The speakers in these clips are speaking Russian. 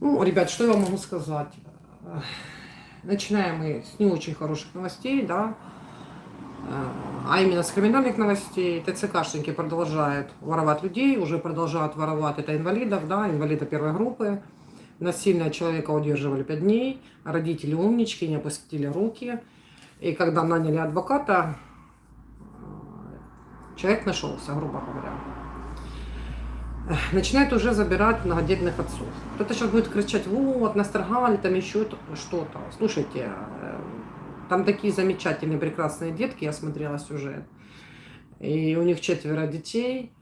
Ну, ребят, что я вам могу сказать? Начинаем мы с не очень хороших новостей, да, а именно с криминальных новостей. ТЦКшники продолжают воровать людей, уже продолжают воровать это инвалидов, да, инвалида первой группы. Насильно человека удерживали 5 дней, родители умнички, не опустили руки. И когда наняли адвоката, человек нашелся, грубо говоря. Начинает уже забирать многодетных отцов. Кто-то сейчас будет кричать, вот, насторгали, там еще то- что-то. Слушайте, э, там такие замечательные, прекрасные детки, я смотрела сюжет. И у них четверо детей.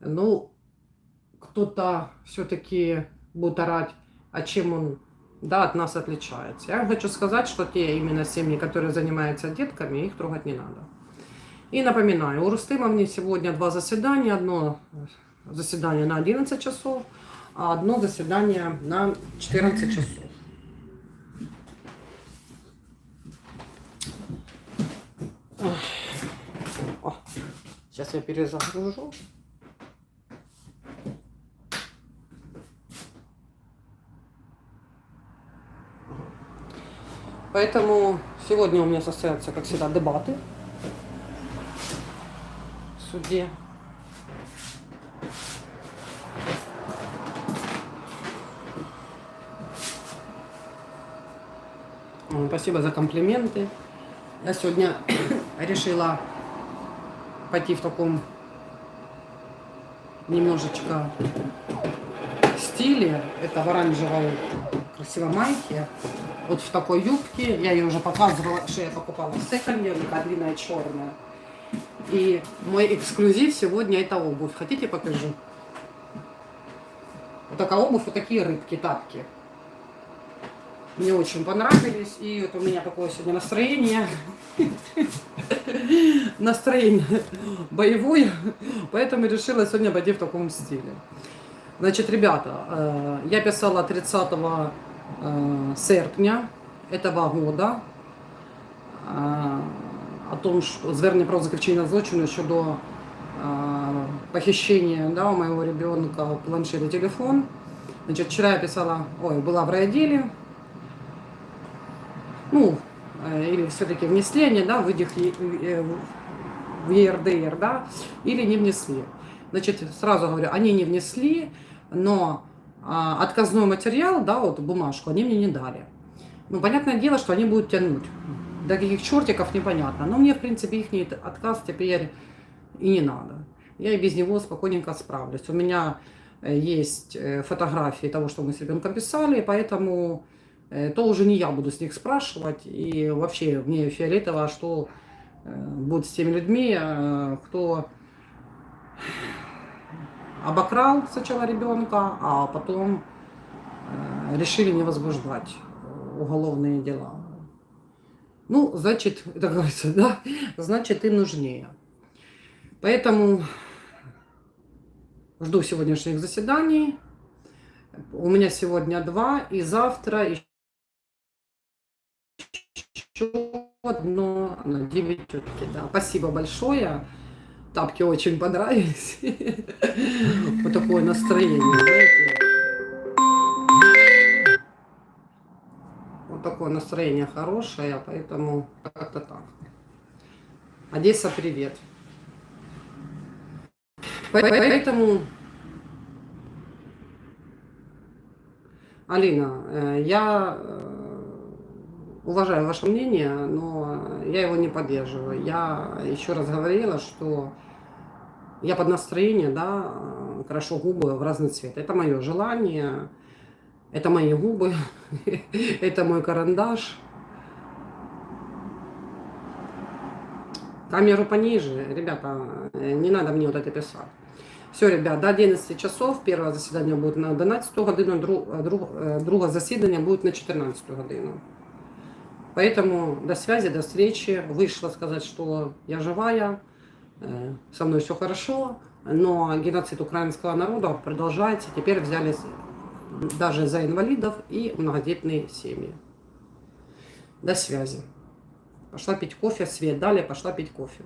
Ну, кто-то все-таки будет орать, а чем он да, от нас отличается. Я хочу сказать, что те именно семьи, которые занимаются детками, их трогать не надо. И напоминаю, у Рустымовны сегодня два заседания. Одно заседание на 11 часов, а одно заседание на 14 часов. Ох. О, сейчас я перезагружу. Поэтому сегодня у меня состоятся, как всегда, дебаты в Суде. М, Спасибо за комплименты. Я сегодня решила пойти в таком немножечко стиле. Это в оранжевой красивой майке. Вот в такой юбке. Я ее уже показывала, что я покупала в секонде. Такая длинная черная. И мой эксклюзив сегодня это обувь. Хотите покажу? Вот такая обувь, вот такие рыбки, тапки. Мне очень понравились. И вот у меня такое сегодня настроение. Настроение боевое. Поэтому решила сегодня пойти в таком стиле. Значит, ребята, э, я писала 30 э, серпня этого года е, о том, що звернення про заключення злочину щодо похищения да, у моего ребенка планшет и телефон. Значит, вчера я писала, ой, была в райотделе, ну, или все-таки внесли они, да, в, э, в ЕРДР, да, или не внесли. Значит, сразу говорю, они не внесли, но а, отказной материал, да, вот бумажку, они мне не дали. Ну, понятное дело, что они будут тянуть. До каких чертиков непонятно. Но мне, в принципе, их отказ теперь и не надо. Я и без него спокойненько справлюсь. У меня э, есть э, фотографии того, что мы с ребенком писали, поэтому э, то уже не я буду с них спрашивать. И вообще мне фиолетово, что будет с теми людьми, кто обокрал сначала ребенка, а потом решили не возбуждать уголовные дела. Ну, значит, это говорится, да, значит, им нужнее. Поэтому жду сегодняшних заседаний. У меня сегодня два, и завтра еще одно на 9 утки. Да. Спасибо большое. Тапки очень понравились. Вот такое настроение, знаете. Такое настроение хорошее, поэтому как-то так. Одесса, привет. Поэтому, Алина, э, я э, уважаю ваше мнение, но я его не поддерживаю. Я еще раз говорила, что я под настроение, да, э, крашу губы в разный цвет. Это мое желание, это мои губы, это мой карандаш. Камеру пониже, ребята, не надо мне вот это писать. Все, ребят, до 11 часов перше засідання буде на 11 годину, друг, друг, друге на 14 годину. Поэтому до связи, до встречи. Вышла сказать, что я живая, э, со мной все хорошо, но геноцид украинского народа продолжается. Теперь взялись даже за инвалидов и многодетные семьи. До связи. Пошла пить кофе, свет дали, пошла пить кофе.